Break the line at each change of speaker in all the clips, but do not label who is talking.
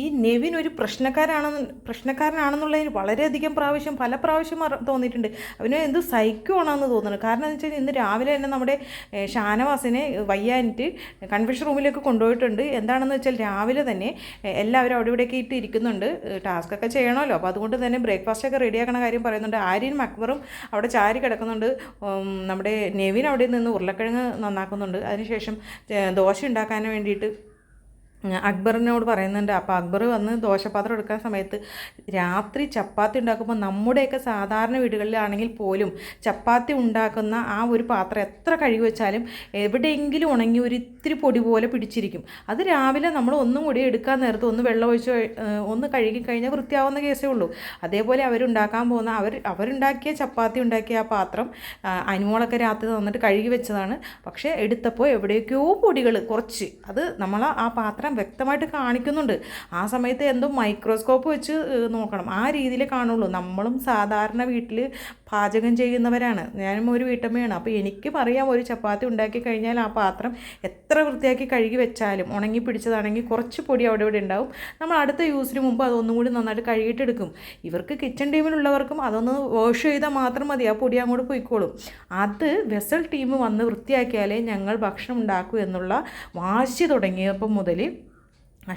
ഈ നെവിൻ ഒരു പ്രശ്നക്കാരാണെന്ന് പ്രശ്നക്കാരനാണെന്നുള്ളതിന് വളരെയധികം പ്രാവശ്യം പല പ്രാവശ്യം തോന്നിയിട്ടുണ്ട്. അവന് എന്ത് സൈക്കോ ആണെന്ന് തോന്നുന്നു. കാരണം എന്ന് വെച്ചാൽ ഇന്ന് രാവിലെ തന്നെ നമ്മുടെ ഷാനവാസിനെ വയ്യാനിട്ട് കൺവെൻഷൻ റൂമിലേക്ക് കൊണ്ടുപോയിട്ടുണ്ട്. എന്താണെന്ന് വെച്ചാൽ രാവിലെ തന്നെ എല്ലാവരും അവിടെ ഇവിടെയൊക്കെ ഇട്ട് ഇരിക്കുന്നുണ്ട്. ടാസ്ക്കൊക്കെ ചെയ്യണമല്ലോ. അപ്പോൾ അതുകൊണ്ട് തന്നെ ബ്രേക്ക്ഫാസ്റ്റ് ഒക്കെ റെഡിയാക്കണ കാര്യം പറയുന്നുണ്ട്. ആര്യനും അക്ബറും അവിടെ ചാരി കിടക്കുന്നുണ്ട്. നമ്മുടെ നെവിൻ അവിടെ നിന്ന് ഉരുളക്കിഴങ്ങ് നന്നാക്കുന്നുണ്ട്. അതിനുശേഷം ദോശ ഉണ്ടാക്കാൻ വേണ്ടിയിട്ട് അക്ബറിനോട് പറയുന്നുണ്ട് അപ്പോൾ അക്ബർ വന്ന് ദോശപാത്രം എടുക്കാൻ സമയത്ത് രാത്രി ചപ്പാത്തി ഉണ്ടാക്കുമ്പോൾ നമ്മുടെയൊക്കെ സാധാരണ വീടുകളിലാണെങ്കിൽ പോലും ചപ്പാത്തി ഉണ്ടാക്കുന്ന ആ ഒരു പാത്രം എത്ര കഴുകി വെച്ചാലും എവിടെയെങ്കിലും ഉണങ്ങി ഒരു ഇത്തിരി പൊടി പോലെ പിടിച്ചിരിക്കും. അത് രാവിലെ നമ്മൾ ഒന്നും കൂടി എടുക്കാൻ നേരത്ത് ഒന്ന് വെള്ളം ഒഴിച്ച് ഒന്ന് കഴുകി കഴിഞ്ഞാൽ വൃത്തിയാവുന്ന കേസേ ഉള്ളൂ. അതേപോലെ അവരുണ്ടാക്കാൻ പോകുന്ന അവർ അവരുണ്ടാക്കിയ ചപ്പാത്തി ഉണ്ടാക്കിയ ആ പാത്രം അനുമോളൊക്കെ രാത്രി തന്നിട്ട് കഴുകി വെച്ചതാണ്. പക്ഷേ എടുത്തപ്പോൾ എവിടെയൊക്കെയോ പൊടികൾ കുറച്ച്. അത് നമ്മൾ ആ പാത്രം വ്യക്തമായിട്ട് കാണിക്കുന്നുണ്ട്. ആ സമയത്ത് എന്തോ മൈക്രോസ്കോപ്പ് വെച്ച് നോക്കണം. ആ രീതിയിൽ കാണുള്ളൂ. നമ്മളും സാധാരണ വീട്ടിൽ പാചകം ചെയ്യുന്നവരാണ്. ഞാനും ഒരു വീട്ടമ്മയാണ്. അപ്പോൾ എനിക്ക് പറയാം ഒരു ചപ്പാത്തി ഉണ്ടാക്കി കഴിഞ്ഞാൽ ആ പാത്രം എത്ര വൃത്തിയാക്കി കഴുകി വെച്ചാലും ഉണങ്ങി പിടിച്ചതാണെങ്കിൽ കുറച്ച് പൊടി അവിടെ ഇവിടെ ഉണ്ടാവും. നമ്മൾ അടുത്ത യൂസിന് മുമ്പ് അതൊന്നും കൂടി നന്നായിട്ട് കഴുകിയിട്ടെടുക്കും ഇവർക്ക് കിച്ചൺ ടീമിലുള്ളവർക്കും അതൊന്ന് വാഷ് ചെയ്താൽ മാത്രം മതി. ആ പൊടി അങ്ങോട്ട് പോയിക്കോളും. അത് വെസൽ ടീം വന്ന് വൃത്തിയാക്കിയാലേ ഞങ്ങൾ ഭക്ഷണം ഉണ്ടാക്കൂ എന്നുള്ള വാശി തുടങ്ങിയപ്പം മുതൽ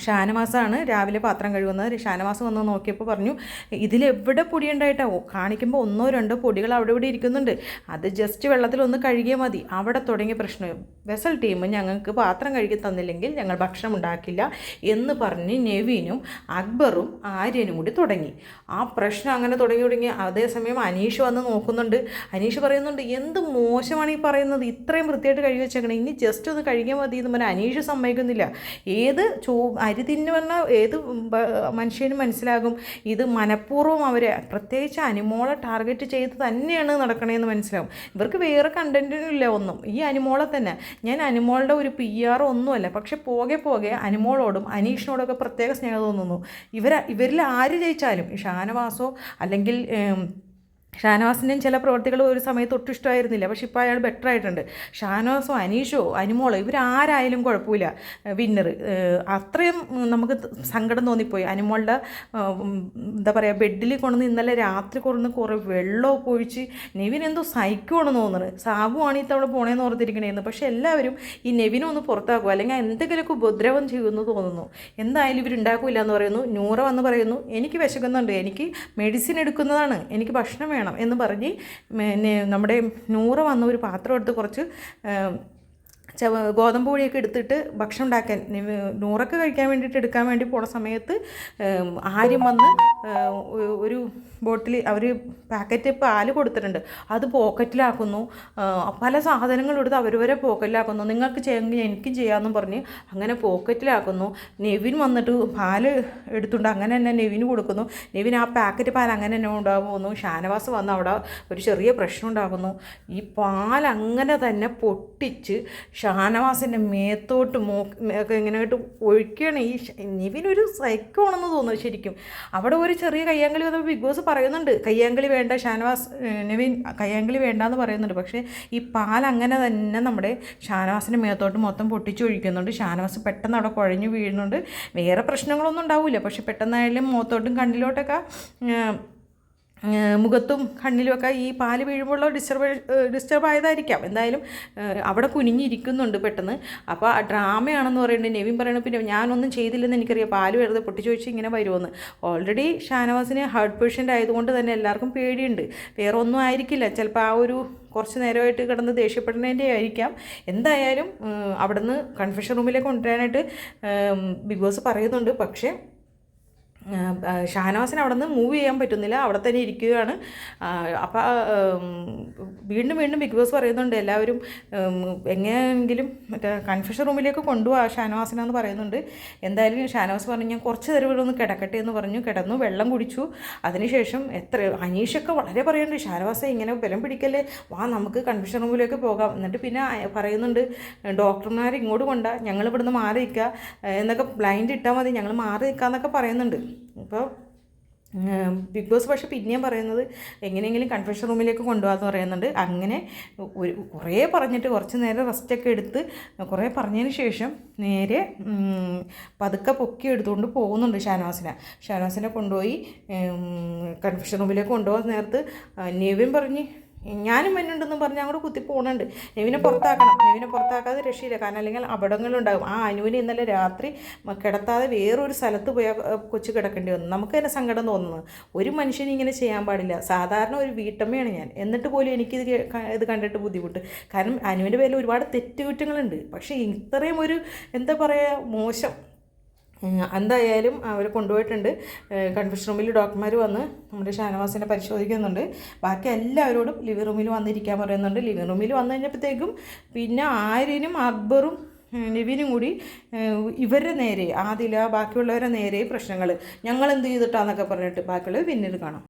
ഷാനവാസാണ് രാവിലെ പാത്രം കഴുകുന്നത്. ഷാനവാസ് വന്ന് നോക്കിയപ്പോൾ പറഞ്ഞു ഇതിലെവിടെ പൊടി ഉണ്ടായിട്ടാവോ കാണിക്കുമ്പോൾ ഒന്നോ രണ്ടോ പൊടികൾ അവിടെ ഇവിടെ ഇരിക്കുന്നുണ്ട്. അത് ജസ്റ്റ് വെള്ളത്തിൽ ഒന്ന് കഴുകിയാൽ മതി. അവിടെ തുടങ്ങിയ പ്രശ്നം. വെസൽ ടീം ഞങ്ങൾക്ക് പാത്രം കഴുകി തന്നില്ലെങ്കിൽ ഞങ്ങൾ ഭക്ഷണം ഉണ്ടാക്കില്ല എന്ന് പറഞ്ഞ് നെവീനും അക്ബറും ആര്യനും കൂടി തുടങ്ങി. ആ പ്രശ്നം അങ്ങനെ തുടങ്ങി തുടങ്ങി. അതേസമയം അനീഷ് വന്ന് നോക്കുന്നുണ്ട്. അനീഷ് പറയുന്നുണ്ട് എന്ത് മോശമാണ് ഈ പറയുന്നത്? ഇത്രയും വൃത്തിയായിട്ട് കഴുകി വെച്ചേക്കണം. ഇനി ജസ്റ്റ് ഒന്ന് കഴുകിയാൽ മതി എന്ന് പറഞ്ഞാൽ അനീഷ് സമ്മതിക്കുന്നില്ല. ഏത് ചോ അരി പറഞ്ഞാൽ ഏത് മനുഷ്യനും മനസ്സിലാകും? ഇത് മനഃപൂർവം അവരെ പ്രത്യേകിച്ച് അനിമോളെ ടാർഗറ്റ് ചെയ്ത് തന്നെയാണ് നടക്കണേന്ന് മനസ്സിലാവും. ഇവർക്ക് വേറെ കണ്ടന്റും ഇല്ല ഒന്നും. ഈ അനിമോളെ തന്നെ. ഞാൻ അനിമോളുടെ ഒരു പി ആർ ഒന്നുമല്ല പക്ഷെ പോകെ പോകെ അനിമോളോടും അനീഷിനോടൊക്കെ പ്രത്യേക സ്നേഹം തോന്നുന്നു. ഇവർ ഇവരിൽ ആര് ജയിച്ചാലും ഷാനവാസോ അല്ലെങ്കിൽ ഷാനവാസിന്റെയും ചില പ്രവർത്തികൾ ഒരു സമയത്ത് ഒട്ടും ഇഷ്ടമായിരുന്നില്ല പക്ഷെ ഇപ്പോൾ അയാൾ ബെറ്റർ ആയിട്ടുണ്ട്. ഷാനവാസോ അനീഷോ അനിമോളോ ഇവരാരായാലും കുഴപ്പമില്ല. വിന്നർ അത്രയും നമുക്ക് സങ്കടം തോന്നിപ്പോയി. അനിമോളുടെ എന്താ പറയുക ബെഡിൽ കൊണ്ടുവന്ന് ഇന്നലെ രാത്രി കൊണ്ടുവന്ന് കുറേ വെള്ളമൊക്കെ ഒഴിച്ച് നെവിൻ എന്തോ സൈക്കോണെന്ന് തോന്നുന്നത്. സാബുവാണ് ഈ തവണ പോണേന്ന് ഓർത്തിരിക്കണേന്ന്. പക്ഷെ എല്ലാവരും ഈ നെവിനെ ഒന്ന് പുറത്താക്കുക. അല്ലെങ്കിൽ എന്തെങ്കിലുമൊക്കെ ഉപദ്രവം ചെയ്യുമെന്ന് തോന്നുന്നു. എന്തായാലും ഇവരുണ്ടാക്കില്ല എന്ന് പറയുന്നു. നൂറ വന്ന് പറയുന്നു എനിക്ക് വിശക്കുന്നുണ്ട്. എനിക്ക് മെഡിസിൻ എടുക്കുന്നതാണ്. എനിക്ക് ഭക്ഷണം വേണം. എന്ന് പറഞ്ഞ് പിന്നെ നമ്മുടെ നൂറ് വന്ന ഒരു പാത്രം എടുത്ത് കുറച്ച് ഗോതമ്പ് പൊടിയൊക്കെ എടുത്തിട്ട് ഭക്ഷണം ഉണ്ടാക്കാൻ നൂറൊക്കെ കഴിക്കാൻ വേണ്ടിയിട്ട് എടുക്കാൻ വേണ്ടി പോണ സമയത്ത് ആര്യം വന്ന് ഒരു ബോട്ടിൽ അവർ പാക്കറ്റ് പാൽ കൊടുത്തിട്ടുണ്ട്. അത് പോക്കറ്റിലാക്കുന്നു. പല സാധനങ്ങളും എടുത്ത് അവരവരെ പോക്കറ്റിലാക്കുന്നു. നിങ്ങൾക്ക് ചെയ്യാമെങ്കിൽ എനിക്കും ചെയ്യാമെന്നും പറഞ്ഞ് അങ്ങനെ പോക്കറ്റിലാക്കുന്നു. നെവിൻ വന്നിട്ട് പാൽ എടുത്തുകൊണ്ട് അങ്ങനെ തന്നെ നെവിന് കൊടുക്കുന്നു. നെവിൻ ആ പാക്കറ്റ് പാൽ അങ്ങനെ തന്നെ ഉണ്ടാകുന്നു ഷാനവാസ് വന്ന് അവിടെ ഒരു ചെറിയ പ്രശ്നം ഉണ്ടാകുന്നു ഈ പാൽ അങ്ങനെ തന്നെ പൊട്ടിച്ച് ഷാനവാസിന്റെ മേത്തോട്ട് മോ ഒക്കെ ഇങ്ങനെയായിട്ട് ഒഴിക്കുകയാണ്. ഈ നിവിനൊരു സൈക്കോ ആണെന്ന് തോന്നുന്നു ശരിക്കും. അവിടെ ഒരു ചെറിയ കയ്യാങ്കളി വന്നപ്പോൾ ബിഗ് ബോസ് പറയുന്നുണ്ട് കയ്യാങ്കളി വേണ്ട ഷാനവാസ് നിവിൻ കയ്യാങ്കളി വേണ്ടാന്ന് പറയുന്നുണ്ട്. പക്ഷേ ഈ പാൽ അങ്ങനെ തന്നെ നമ്മുടെ ഷാനവാസിന്റെ മേത്തോട്ട് മൊത്തം പൊട്ടിച്ചൊഴിക്കുന്നുണ്ട് ഷാനവാസ് പെട്ടെന്ന് അവിടെ കുഴഞ്ഞു വീഴുന്നുണ്ട്. വേറെ പ്രശ്നങ്ങളൊന്നും ഉണ്ടാവില്ല പക്ഷെ പെട്ടെന്നായാലും മുഖത്തോട്ടും കണ്ണിലോട്ടൊക്കെ മുഖത്തും കണ്ണിലുമൊക്കെ ഈ പാൽ വീഴുമ്പോഴുള്ള ഡിസ്റ്റർബ് ഡിസ്റ്റർബ് ആയതായിരിക്കാം. എന്തായാലും അവിടെ കുനിഞ്ഞിരിക്കുന്നുണ്ട് പെട്ടെന്ന്. അപ്പോൾ ആ ഡ്രാമയാണെന്ന് പറയുന്നത് നെവിൻ പറയുന്നത് പിന്നെ ഞാനൊന്നും ചെയ്തില്ലെന്ന് എനിക്കറിയാം. പാൽ വെറുതെ പൊട്ടിച്ചു വെച്ച് ഇങ്ങനെ വരുമെന്ന്. ഓൾറെഡി ഷാനവാസിന് ഹാർട്ട് പേഷ്യന്റ് ആയതുകൊണ്ട് തന്നെ എല്ലാവർക്കും പേടിയുണ്ട്. വേറെ ഒന്നും ആയിരിക്കില്ല. ചിലപ്പോൾ ആ ഒരു കുറച്ച് നേരമായിട്ട് കിടന്ന് ദേഷ്യപ്പെടുന്നതിന്റെ ആയിരിക്കാം. എന്തായാലും അവിടുന്ന് കൺഫെഷൻ റൂമിലേക്ക് കൊണ്ടുവരാനായിട്ട് ബിഗ് ബോസ് പറയുന്നുണ്ട്. പക്ഷേ ഷാനവാസിന് അവിടെ നിന്ന് മൂവ് ചെയ്യാൻ പറ്റുന്നില്ല. അവിടെ തന്നെ ഇരിക്കുകയാണ്. അപ്പോൾ വീണ്ടും വീണ്ടും ബിഗ് ബോസ് പറയുന്നുണ്ട് എല്ലാവരും എങ്ങനെയെങ്കിലും മറ്റേ കൺഫ്യൂഷൻ റൂമിലേക്ക് കൊണ്ടുപോകാം ഷാനവാസിനെന്ന് പറയുന്നുണ്ട്. എന്തായാലും ഷാനവാസ് പറഞ്ഞു ഞാൻ കുറച്ച് നേരം ഇവിടെ ഒന്ന് കിടക്കട്ടെ എന്ന് പറഞ്ഞു. കിടന്നു വെള്ളം കുടിച്ചു. അതിനുശേഷം എത്ര അനീഷൊക്കെ വളരെ പറയുന്നുണ്ട് ഷാനവാസെ ഇങ്ങനെ ബലം പിടിക്കല്ലേ? വാ നമുക്ക് കൺഫ്യൂഷൻ റൂമിലേക്ക് പോകാം. എന്നിട്ട് പിന്നെ പറയുന്നുണ്ട് ഡോക്ടർമാർ ഇങ്ങോട്ട് കൊണ്ടാ ഞങ്ങൾ ഇവിടുന്ന് മാറി നിൽക്കുക. എന്നൊക്കെ ബ്ലൈൻഡ് ഇട്ടാൽ മതി ഞങ്ങൾ മാറി നിൽക്കാന്നൊക്കെ പറയുന്നുണ്ട്. അപ്പോൾ ബിഗ് ബോസ് പക്ഷേ പിന്നെയും പറയുന്നത് എങ്ങനെയെങ്കിലും കൺഫെഷൻ റൂമിലേക്ക് കൊണ്ടുപോകാമെന്ന് പറയുന്നുണ്ട്. അങ്ങനെ ഒരു കുറേ പറഞ്ഞിട്ട് കുറച്ച് നേരം റെസ്റ്റൊക്കെ എടുത്ത് കുറേ പറഞ്ഞതിന് ശേഷം നേരെ പതുക്കെ പൊക്കി എടുത്തുകൊണ്ട് പോകുന്നുണ്ട് ഷാനവാസിനെ. ഷാനവാസിനെ കൊണ്ടുപോയി കൺഫെഷൻ റൂമിലേക്ക് കൊണ്ടുപോകാൻ നേരത്ത് നെവിൻ പറഞ്ഞ് ഞാനും വരുന്നുണ്ടെന്നും പറഞ്ഞ് അങ്ങോട്ട് കുത്തി പോകുന്നുണ്ട് നെവിനെ പുറത്താക്കണം. നെവിനെ പുറത്താക്കാതെ രക്ഷയില്ല. കാരണം അല്ലെങ്കിൽ അപകടങ്ങളുണ്ടാകും. ആ അനുവിനെ ഇന്നലെ രാത്രി കിടത്താതെ വേറൊരു സ്ഥലത്ത് പോയ കൊച്ചു കിടക്കേണ്ടി വന്നു. നമുക്ക് തന്നെ സങ്കടം തോന്നുന്നത് ഒരു മനുഷ്യനും ഇങ്ങനെ ചെയ്യാൻ പാടില്ല. സാധാരണ ഒരു വീട്ടമ്മയാണ് ഞാൻ. എന്നിട്ട് പോലും എനിക്കിത് ഇത് കണ്ടിട്ട് ബുദ്ധിമുട്ട്. കാരണം അനുവിന്റെ പേരിൽ ഒരുപാട് തെറ്റുകുറ്റങ്ങളുണ്ട്. പക്ഷേ ഇത്രയും ഒരു എന്താ പറയുക മോശം എന്തായാലും അവർ കൊണ്ടുപോയിട്ടുണ്ട്. കൺഫ്യൂഷൻ റൂമിൽ ഡോക്ടർമാർ വന്ന് നമ്മുടെ ഷാനവാസിനെ പരിശോധിക്കുന്നുണ്ട്. ബാക്കി എല്ലാവരോടും ലിവിംഗ് റൂമിൽ വന്നിരിക്കാൻ പറയുന്നുണ്ട്. ലിവിംഗ് റൂമിൽ വന്നു കഴിഞ്ഞപ്പോഴത്തേക്കും പിന്നെ ആര്യനും അക്ബറും നിവിനും കൂടി ഇവരുടെ നേരെ ആദില ബാക്കിയുള്ളവരുടെ നേരെ പ്രശ്നങ്ങൾ ഞങ്ങൾ എന്ത് ചെയ്തിട്ടാന്നൊക്കെ പറഞ്ഞിട്ട് ബാക്കിയുള്ളത് പിന്നീട് കാണാം.